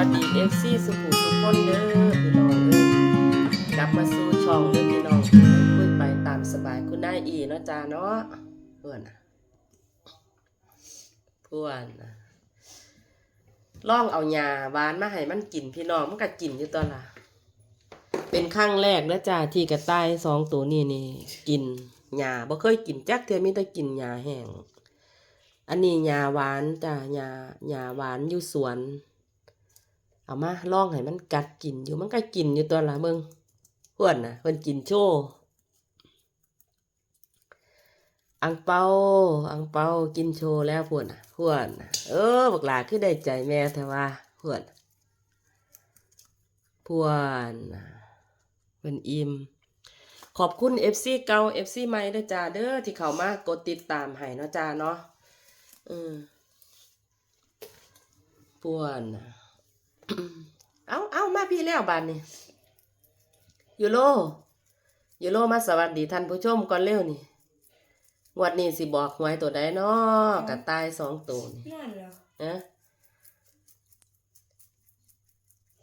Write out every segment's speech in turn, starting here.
อดีตเอฟซีสุขุสุขคนเด้อพี่น้องเอ้กลับมาสู่ช่องเด้อพี่น้องคุยไปตามสบายคุณนายอีเนาะจ้าเนาะเพื่อนเพื่อนน่องเอายาหวานมาให้มันกินพี่น้องมันก็กินอยู่ตอนละเป็นครั้งแรกนะจ้าที่กระต่ายสองตัวนี้นี่กินยาบ่เคยกินจักเทื่อมีแต่กินยาแห้งอันนี้ยาหวานจ้ะยายาหวานอยู่สวน เอามาลองให้มันกัดกินอยู่มันก็กินอยู่ตัวละเบิ่งเพื่อนน่ะเพิ่นกินโชว์อังเปาอังเปากินโชว์แล้วเพื่อนนะเพื่อนนะเออบักหลาคือได้ใจแม่แต่ว่าเพื่อนเพื่อนนะเพิ่นอิ่มขอบคุณ FC เก่า FC ใหม่ด้วยจ้าเด้อที่เข้ามากดติดตามให้เนาะจ้าเนาะอืมป่วนนะ เอาเอามาพี่แล้วบานนี่ยูโรยูโรมาสวัสดีท่านผู้ชมก่อนเร็วนี่งวดนี้สิบอกหวยตัวใดเนาะกระต่ายสองตัวนี่นั่นเหรอนะ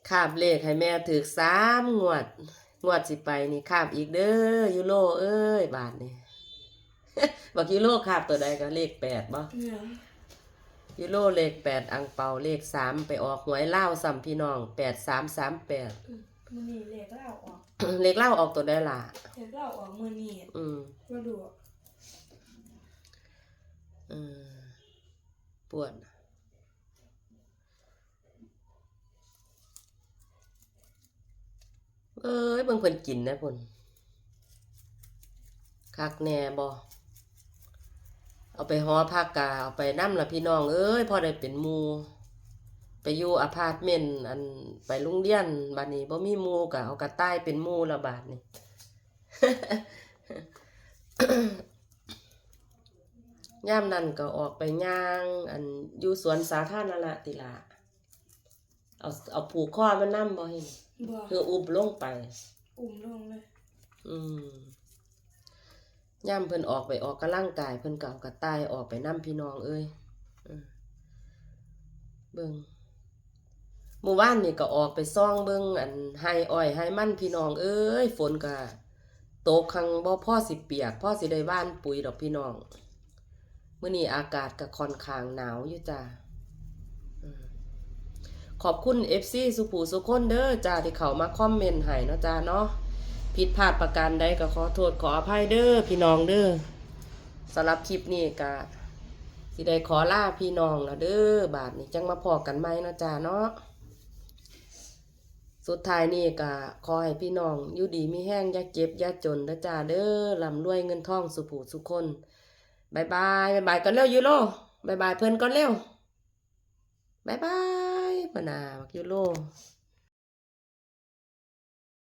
คาบเลขให้แม่ถือสามงวด งวดสิไปนี่คาบอีกเด้อยูโรเอ้ยบาทนี่บอกยูโรคาบตัวใดก็เลขแปดบ่เนี่ ยยูโรเลขแปดอังเปาเลขสามไปออกหวยเล่าวสัมพี่น้องแปดสามสามแปดมือนี่เลขเล่าออกเลขเล่าวออกตัวได้ล่ะเลขเล่าออกมือนี่อืมมาดูอืมปวดเอ้ยเบิ่งเพิ่นกินนะพุ่นคักแหน่บ่ เอาไปหอพักกาเอาไปนํละพี่น้อง เอ้ยพอได้เป็นหมู่ไปอยู่อพาร์ตเมนต์อันไปโรงเรียนบัดนี้บ่มีหมู่ก็เอากระต่ายเป็นหมู่ละบาดนี่ย่ามนั้นก็ออกไปย่าง อันอยู่สวนสาธารณะติละเอาเอาผูกคอมันนำบ่เห็นบ่คืออุบลงไป อุ่มลงเลย อืม ย่ามเพิ่นออกไปออกกำลังกายเพิ่นก็เอากระต่ายออกไปนํพี่น้องเอ้ยเบิ่งเมื่อวานนี่ก็ออกไปซ่องเบิ่งอันไห้อ้อยไห้มันพี่น้องเอ้ยฝนก็ตกคังบ่พ่อสิเปียกพ่อสิได้บ้านปุ๋ยดอกพี่น้องเมื้อนี้อากาศก็ค่อนข้างหนาวอยู่จ้าขอบคุณ FC สุภูสุคนเด้อจ้าที่เขามาคอมเมนต์ให้เนาะจ้าเนาะ ผิดพลาดประการใดก็ขอโทษขออภัยเด้อพี่น้องเด้อสำหรับคลิปนี้ก็สิได้ขอลาพี่น้องแล้วเด้อบาทนี้จังมาพอกันไหมเนาะจ้าเนาะสุดท้ายนี่ก็ขอให้พี่น้องอยู่ดีมีแห้งยาเจ็บยาจนเด้อจ้าเด้อลำรวยเงินทองสุผูสุคนบายบายบายบายกันเร็วยูโรบายบายเพิ่นก่อนเร็วบายบายปะนาบักยูโร